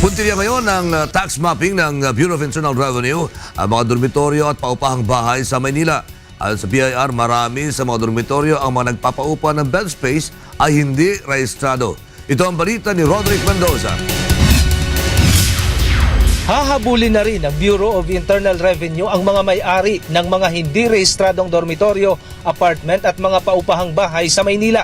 Puntirya ngayon ng uh, tax mapping ng uh, Bureau of Internal Revenue ang mga dormitoryo at paupahang bahay sa Maynila. Ayon sa BIR, marami sa mga dormitoryo ang mga nagpapaupa ng bed space ay hindi rehistrado. Ito ang balita ni Roderick Mendoza. Hahabulin na rin ng Bureau of Internal Revenue ang mga may-ari ng mga hindi rehistradong dormitoryo, apartment at mga paupahang bahay sa Maynila.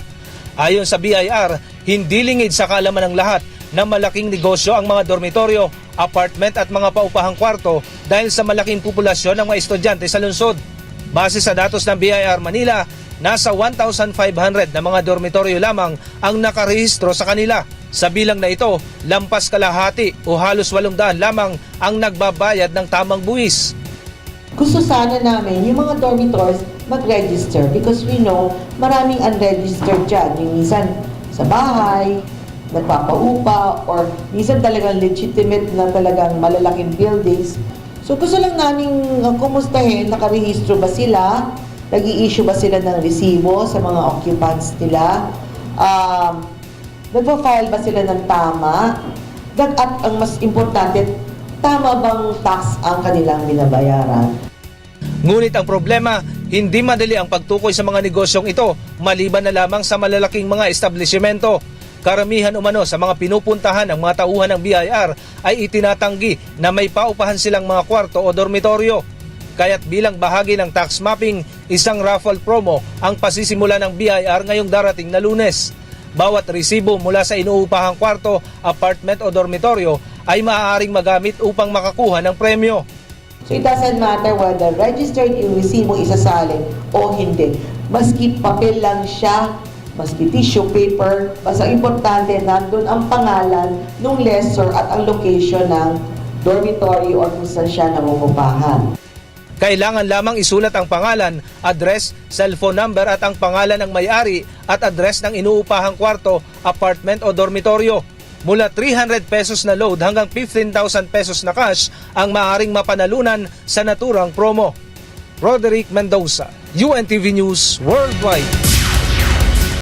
Ayon sa BIR, hindi lingid sa kalaman ng lahat na malaking negosyo ang mga dormitoryo, apartment at mga paupahang kwarto dahil sa malaking populasyon ng mga estudyante sa lungsod. Base sa datos ng BIR Manila, nasa 1,500 na mga dormitoryo lamang ang nakarehistro sa kanila. Sa bilang na ito, lampas kalahati o halos 800 lamang ang nagbabayad ng tamang buwis. Gusto sana namin yung mga dormitories mag-register because we know maraming unregistered dyan. Yung minsan sa bahay, nagpapaupa, or minsan talagang legitimate na talagang malalaking buildings. So gusto lang namin uh, kumustahin, nakarehistro ba sila, nag issue ba sila ng resibo sa mga occupants nila, um, nagpa-file ba sila ng tama, at ang mas importante, tama bang tax ang kanilang binabayaran. Ngunit ang problema, hindi madali ang pagtukoy sa mga negosyong ito maliban na lamang sa malalaking mga establishmento. Karamihan umano sa mga pinupuntahan ng mga tauhan ng BIR ay itinatanggi na may paupahan silang mga kwarto o dormitoryo. Kaya't bilang bahagi ng tax mapping, isang raffle promo ang pasisimula ng BIR ngayong darating na lunes. Bawat resibo mula sa inuupahang kwarto, apartment o dormitoryo ay maaaring magamit upang makakuha ng premyo. So it doesn't matter whether registered yung resibo isasalin o hindi. Maski papel lang siya, maski tissue paper, basta importante nandun ang pangalan ng lessor at ang location ng dormitory or kung saan siya nangungupahan. Kailangan lamang isulat ang pangalan, address, cellphone number at ang pangalan ng may-ari at address ng inuupahang kwarto, apartment o dormitoryo. Mula 300 pesos na load hanggang 15,000 pesos na cash ang maaaring mapanalunan sa naturang promo. Roderick Mendoza, UNTV News Worldwide.